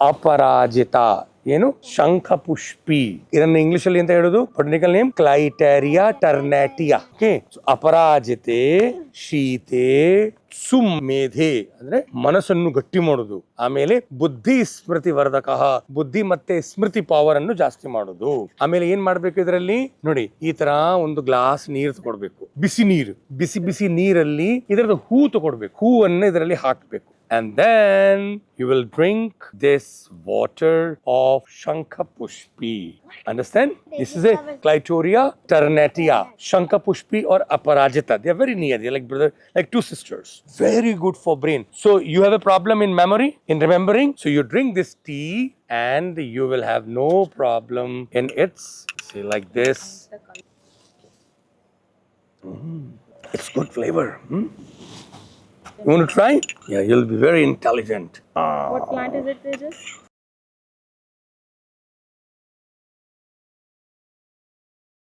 ಅಪರಾಜಿತ. ಏನು? ಶಂಖ ಪುಷ್ಪಿ ಇದನ್ನ ಇಂಗ್ಲಿಷ್ ಅಲ್ಲಿ ಅಂತ ಹೇಳೋದು? ಪೊಟನಿಕಲ್ ನೇಮ್ ಕ್ಲೈಟೇರಿಯಾ ಟರ್ನಾಟಿಯಾ ಅಪರಾಜಿತೆ, ಶೀತೆ ಸುಮೇಧೆ ಅಂದ್ರೆ ಮನಸ್ಸನ್ನು ಗಟ್ಟಿ ಮಾಡೋದು. ಆಮೇಲೆ ಬುದ್ಧಿ ಸ್ಮೃತಿ ವರ್ಧಕ ಬುದ್ಧಿ ಮತ್ತೆ ಸ್ಮೃತಿ ಪವರ್ ಅನ್ನು ಜಾಸ್ತಿ ಮಾಡುದು. ಆಮೇಲೆ ಏನ್ ಮಾಡ್ಬೇಕು ಇದರಲ್ಲಿ? ನೋಡಿ, ಈ ತರ ಒಂದು ಗ್ಲಾಸ್ ನೀರು ತಗೊಡ್ಬೇಕು. ಬಿಸಿ ನೀರು. ಬಿಸಿ ಬಿಸಿ ನೀರಲ್ಲಿ ಇದರದ ಹೂ ತಗೊಡ್ಬೇಕು. ಹೂವನ್ನು ಇದರಲ್ಲಿ ಹಾಕ್ಬೇಕು. And then you will drink this water of Shankapushpi. Understand? This is a Clitoria ternatia, Shankapushpi or Aparajita. They are very near. They are like brother, like two sisters. Very good for brain. So you have a problem in memory, in remembering. So you drink this tea and you will have no problem in its. See like this. Mm. It's good flavor. hmm? You want to try? Yeah, you'll be very intelligent. Ah. What plant is it, Tejas?